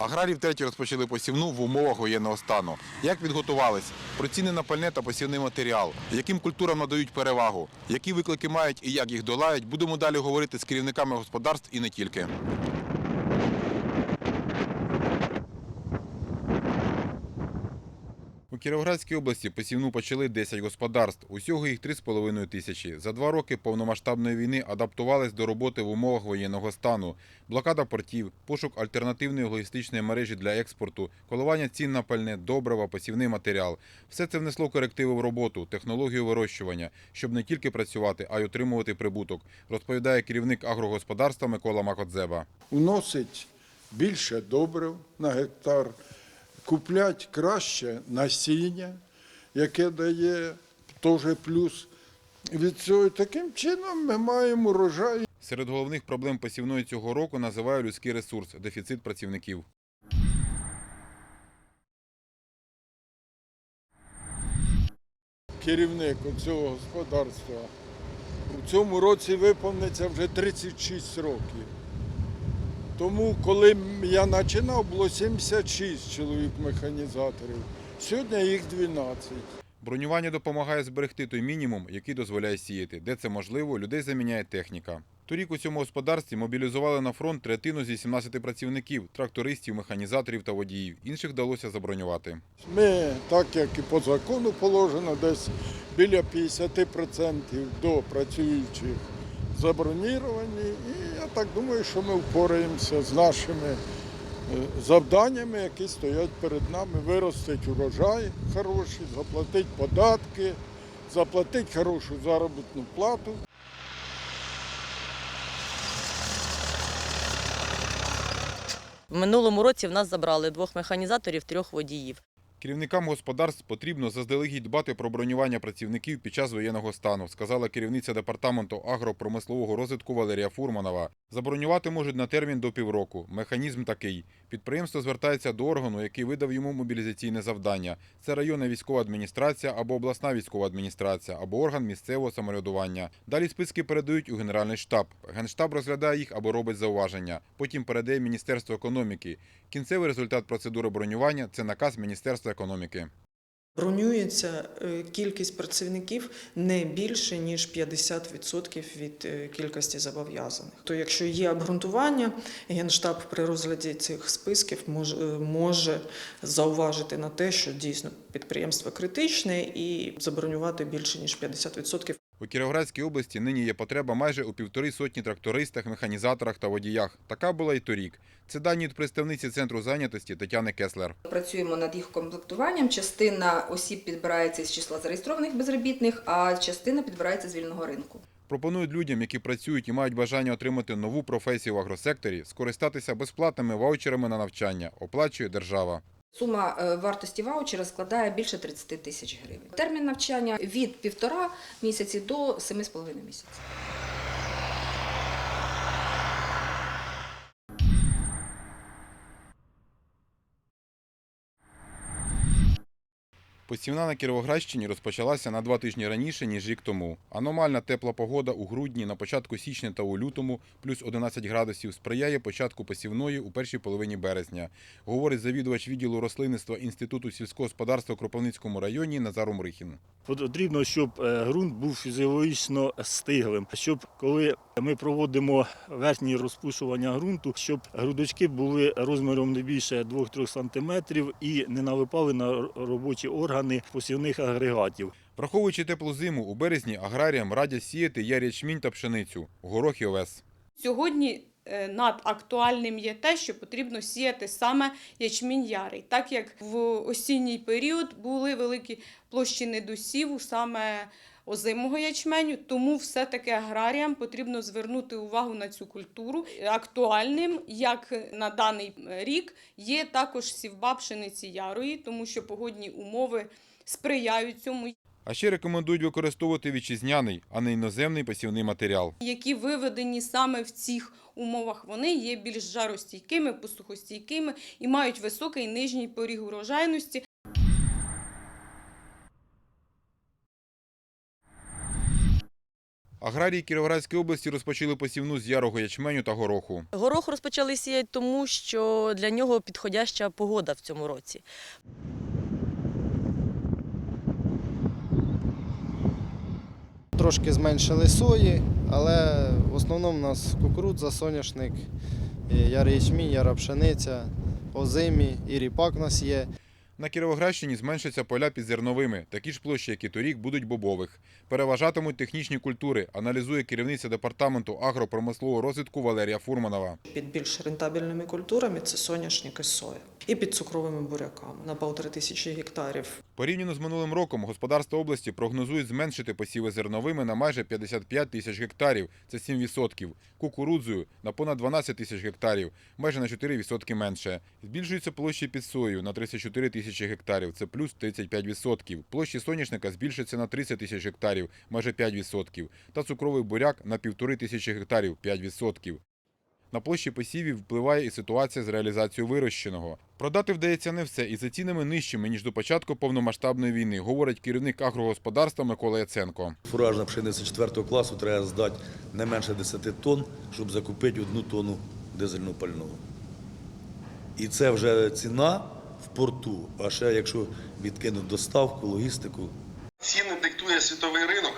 Аграрії втретє розпочали посівну в умовах воєнного стану. Як підготувались? Про ціни на пальне та посівний матеріал, яким культурам надають перевагу, які виклики мають і як їх долають, будемо далі говорити з керівниками господарств і не тільки. У Кіровоградській області посівну почали 10 господарств. Усього їх 3,5 тисячі. За два роки повномасштабної війни адаптувались до роботи в умовах воєнного стану. Блокада портів, пошук альтернативної логістичної мережі для експорту, коливання цін на пальне, добрива, посівний матеріал. Все це внесло корективи в роботу, технологію вирощування, щоб не тільки працювати, а й отримувати прибуток, розповідає керівник агрогосподарства Микола Макодзеба. вносить більше добрив на гектар, куплять краще насіння, яке дає теж плюс. Від цього таким чином ми маємо урожай. Серед головних проблем посівної цього року називає людський ресурс дефіцит працівників. Керівник цього господарства у цьому році виповниться вже 36 років. Тому, коли я починав, було 76 чоловік механізаторів. Сьогодні їх 12. Бронювання допомагає зберегти той мінімум, який дозволяє сіяти. Де це можливо, людей заміняє техніка. Торік у цьому господарстві мобілізували на фронт третину зі 17 працівників, трактористів, механізаторів та водіїв. Інших вдалося забронювати. Ми, так як і по закону положено, десь біля 50% до працюючих заброніровані. І так думаю, що ми впораємося з нашими е, завданнями, які стоять перед нами. Виростить урожай хороший, заплатить податки, заплатить хорошу заробітну плату. В минулому році в нас забрали двох механізаторів, трьох водіїв. Керівникам господарств потрібно заздалегідь дбати про бронювання працівників під час воєнного стану, сказала керівниця департаменту агропромислового розвитку Валерія Фурманова. Забронювати можуть на термін до півроку. Механізм такий: підприємство звертається до органу, який видав йому мобілізаційне завдання. Це районна військова адміністрація або обласна військова адміністрація, або орган місцевого самоврядування. Далі списки передають у Генеральний штаб. Генштаб розглядає їх або робить зауваження. Потім передає Міністерство економіки. Кінцевий результат процедури бронювання це наказ Міністерства економіки. Бронюється е, кількість працівників не більше ніж 50% від е, кількості зобов'язаних. То якщо є обґрунтування, генштаб при розгляді цих списків е, може зауважити на те, що дійсно підприємство критичне, і забронювати більше ніж 50%. У Кіровоградській області нині є потреба майже у півтори сотні трактористах, механізаторах та водіях. Така була і торік. Це дані від представниці центру зайнятості Тетяни Кеслер. Працюємо над їх комплектуванням. Частина осіб підбирається з числа зареєстрованих безробітних, а частина підбирається з вільного ринку. Пропонують людям, які працюють і мають бажання отримати нову професію в агросекторі, скористатися безплатними ваучерами на навчання. Оплачує держава. Сума е, вартості ваучера складає більше 30 тисяч гривень. Термін навчання від півтора місяці до семи з половиною місяців. Посівна на Кіровоградщині розпочалася на два тижні раніше, ніж рік тому. Аномальна тепла погода у грудні, на початку січня та у лютому, плюс 11 градусів, сприяє початку посівної у першій половині березня, говорить завідувач відділу рослинництва Інституту сільського господарства у Кропивницькому районі Назар Умрихін. Потрібно, щоб е, ґрунт був фізіологічно стиглим, щоб коли ми проводимо верхнє розпушування ґрунту, щоб грудочки були розміром не більше 2-3 см і не налипали на робочі органи посівних агрегатів. Враховуючи теплу зиму, у березні аграріям радять сіяти ярячмінь та пшеницю, горох і овес. Сьогодні е, надактуальним є те, що потрібно сіяти саме ячмінь ярий, так як в осінній період були великі площі недосіву саме озимого ячменю, тому все-таки аграріям потрібно звернути увагу на цю культуру. Актуальним, як на даний рік, є також сівба пшениці ярої, тому що погодні умови сприяють цьому. А ще рекомендують використовувати вітчизняний, а не іноземний посівний матеріал. які виведені саме в цих умовах, вони є більш жаростійкими, посухостійкими і мають високий нижній поріг урожайності. Аграрії Кіровоградської області розпочали посівну з ярого ячменю та гороху. Горох розпочали сіяти тому, що для нього підходяща погода в цьому році. Трошки зменшили сої, але в основному у нас кукурудза, соняшник, яра ячмінь, яра пшениця, озимі і ріпак у нас є. На Кіровоградщині зменшаться поля під зерновими. Такі ж площі, як і торік, будуть бобових. Переважатимуть технічні культури, аналізує керівниця департаменту агропромислового розвитку Валерія Фурманова. Під більш рентабельними культурами це соняшник і соя. І під цукровими буряками на півтори тисячі гектарів. Порівняно з минулим роком господарства області прогнозують зменшити посіви зерновими на майже 55 тисяч гектарів, це 7%. Кукурудзою на понад 12 тисяч гектарів, майже на 4% менше. Збільшуються площі під сою на 34 тисячі гектарів, це плюс 35%. Площі соняшника збільшаться на 30 тисяч гектарів, майже 5%. Та цукровий буряк на півтори тисячі гектарів, 5%. На площі посівів впливає і ситуація з реалізацією вирощеного. Продати вдається не все і за цінами нижчими, ніж до початку повномасштабної війни, говорить керівник агрогосподарства Микола Яценко. Фуражна пшениця 4 класу треба здати не менше 10 тонн, щоб закупити одну тонну дизельного пального. І це вже ціна в порту. А ще якщо відкинуть доставку, логістику, Ціни диктує світовий ринок.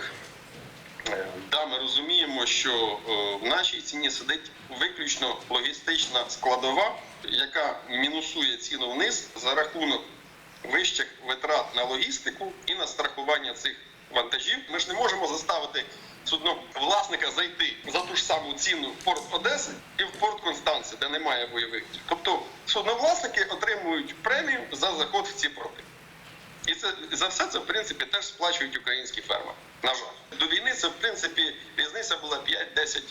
Да, ми розуміємо, що е, в нашій ціні сидить виключно логістична складова, яка мінусує ціну вниз за рахунок вищих витрат на логістику і на страхування цих вантажів. Ми ж не можемо заставити судновласника зайти за ту ж саму ціну в порт Одеси і в порт Констанції, де немає бойових. Тобто судновласники отримують премію за заход в ці порти. І це за все це в принципі теж сплачують українські фермери. На жаль, до війни це в принципі різниця була 5-10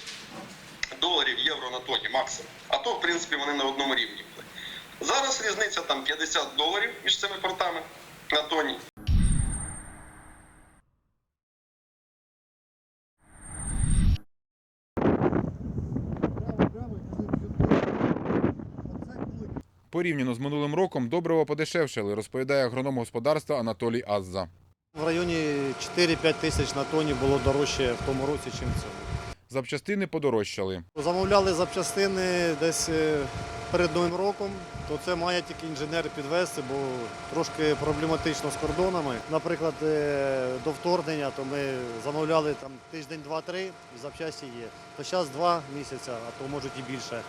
доларів євро на тоні максимум. А то, в принципі, вони на одному рівні були. Зараз різниця там 50 доларів між цими портами на тоні. Порівняно з минулим роком добрива подешевшали, розповідає агроном господарства Анатолій Азза. В районі 4-5 тисяч на тоні було дорожче в тому році, ніж в цьому. Запчастини подорожчали. Замовляли запчастини десь е, перед Новим роком, то це має тільки інженер підвезти, бо трошки проблематично з кордонами. Наприклад, е, до вторгнення то ми замовляли там тиждень, два-три, і запчасті є. То зараз два місяці, а то можуть і більше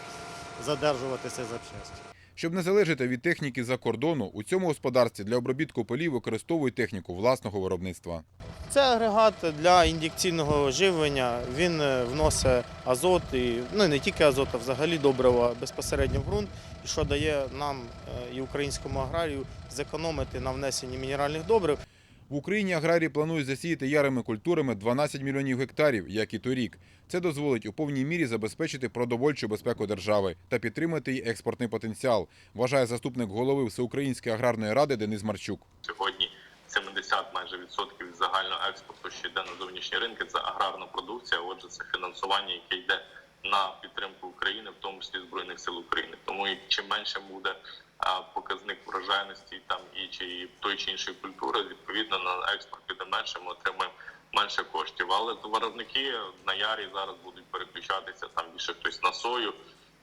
задержуватися запчасті. Щоб не залежати від техніки за кордону, у цьому господарстві для обробітку полів використовують техніку власного виробництва. Це агрегат для ін'єкційного живлення. Він е, вносить азот і ну не тільки азот, а взагалі добрива безпосередньо в ґрунт, що дає нам е, і українському аграрію зекономити на внесенні мінеральних добрив. В Україні аграрії планують засіяти ярими культурами 12 мільйонів гектарів, як і торік. Це дозволить у повній мірі забезпечити продовольчу безпеку держави та підтримати її експортний потенціал, вважає заступник голови Всеукраїнської аграрної ради Денис Марчук. Сьогодні 70 майже відсотків від загального експорту, що йде на зовнішні ринки, це аграрна продукція. Отже, це фінансування, яке йде на підтримку України, в тому числі збройних сил України. Тому і чим менше буде показник врожайності там і чи той чи іншої культури, відповідно на експорт піде менше, ми отримаємо менше коштів. Але товаровники на ярі зараз будуть переключатися там більше хтось на сою,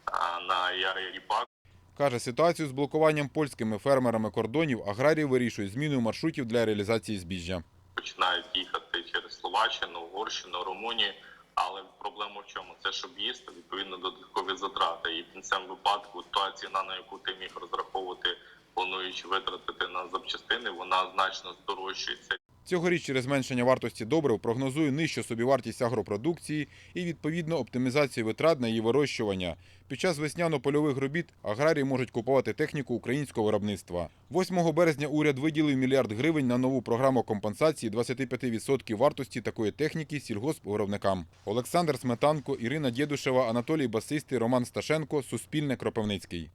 а на ярий ріпак. Каже, ситуацію з блокуванням польськими фермерами кордонів аграрії вирішують зміною маршрутів для реалізації збіжжя. починають їхати через Словаччину, Угорщину, Румунію. Але проблема в чому? Це щоб їсти, відповідно додаткові затрати. І в кінцевому випадку та ціна, на яку ти міг розраховувати, плануючи витратити на запчастини, вона значно здорожчується. Цьогоріч через зменшення вартості добрив прогнозує нижчу собівартість агропродукції і відповідно оптимізацію витрат на її вирощування. Під час весняно-польових робіт аграрії можуть купувати техніку українського виробництва. 8 березня уряд виділив мільярд гривень на нову програму компенсації 25% вартості такої техніки сільгоспвиробникам. Олександр Сметанко, Ірина Дєдушева, Анатолій Басистий, Роман Сташенко. Суспільне Кропивницький.